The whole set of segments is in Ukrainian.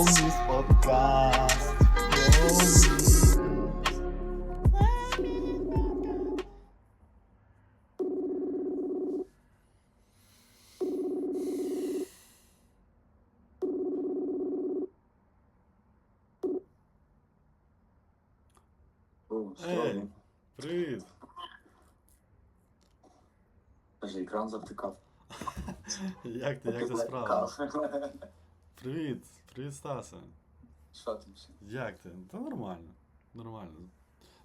Флоуміс подкаст. Флоуміс. О, Ей, що? привіт! Каже, екран завтикав. Як ти, як ти справа? Привіт, привіт, Стасе. Що там? Як ти? Та нормально. Нормально.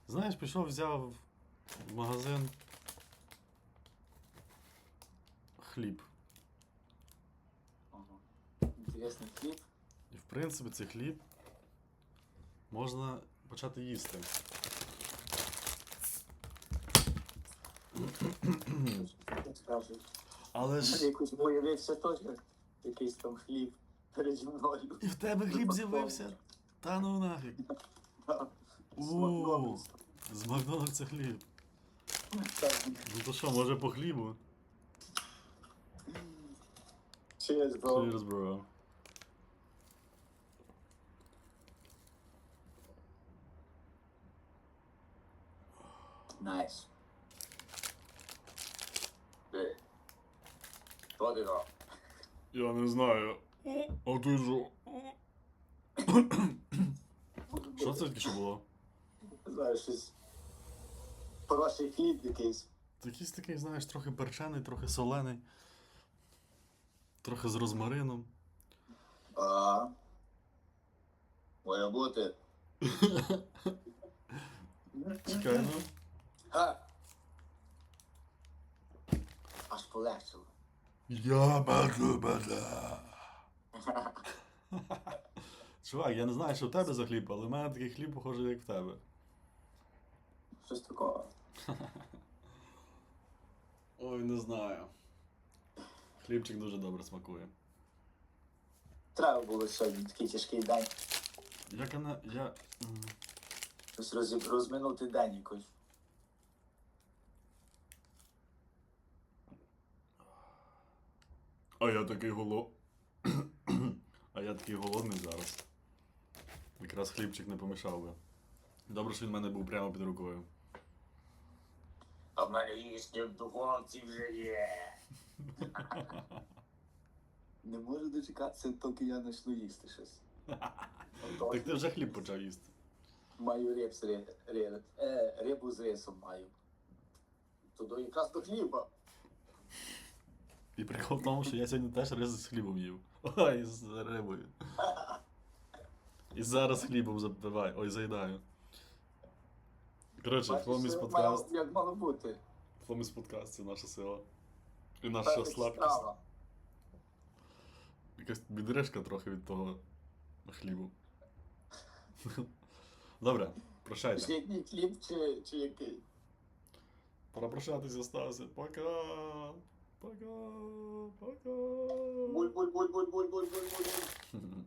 Знаєш, пішов, взяв в магазин хліб. Ага. Інтересний кліп. І в принципі цей хліб можна почати їсти. Але ж Якось появився теж якийсь там хліб переді мною. і в тебе хліб з'явився. Та ну нафіг. Макдональдса. З Макдональдса хліб. Ну то що, може по хлібу? Cheers, bro. Cheers, bro. Ти робиш? Я не знаю. А ти що? Що це таке що було? Знаєш, щось. Хороший хліб якийсь. Якийсь такий, знаєш, трохи перчений, трохи солений. Трохи з розмарином. А. Має бути. Чекай, ну. А. Аж полегшило. Я бачу бада. Чувак, я не знаю, що в тебе за хліб, але в мене такий хліб похожий, як в тебе. Щось такого. Ой, не знаю. Хлібчик дуже добре смакує. Треба було сьогодні такий тяжкий день. Як вона. Я. Щось розі- розминути день якось. А я такий голо. А я такий голодний зараз. Якраз хлібчик не помішав би. Добре, що він в мене був прямо під рукою. А в мене їсти в духовці вже є. Не можу дочекатися, доки я почну їсти щось. Так ти вже хліб почав їсти. Маю з ри... е, рибу з рисом маю. Туди якраз до хліба. І прикол в тому, що я сьогодні теж рис з хлібом їв. Ой, з рибою. І зараз хлібом запиваю. Ой, заїдаю. Коротше, Фломіс подкаст. Як мало бути. Фломіс подкаст це наша сила. І наша слабкість. Якась бідришка трохи від того хлібу. Добре, прощайте. Літній хліб чи, чи який? Пора прощатися, Стасе. Пока. 버려 버려 뭘뭘뭘뭘뭘뭘뭘.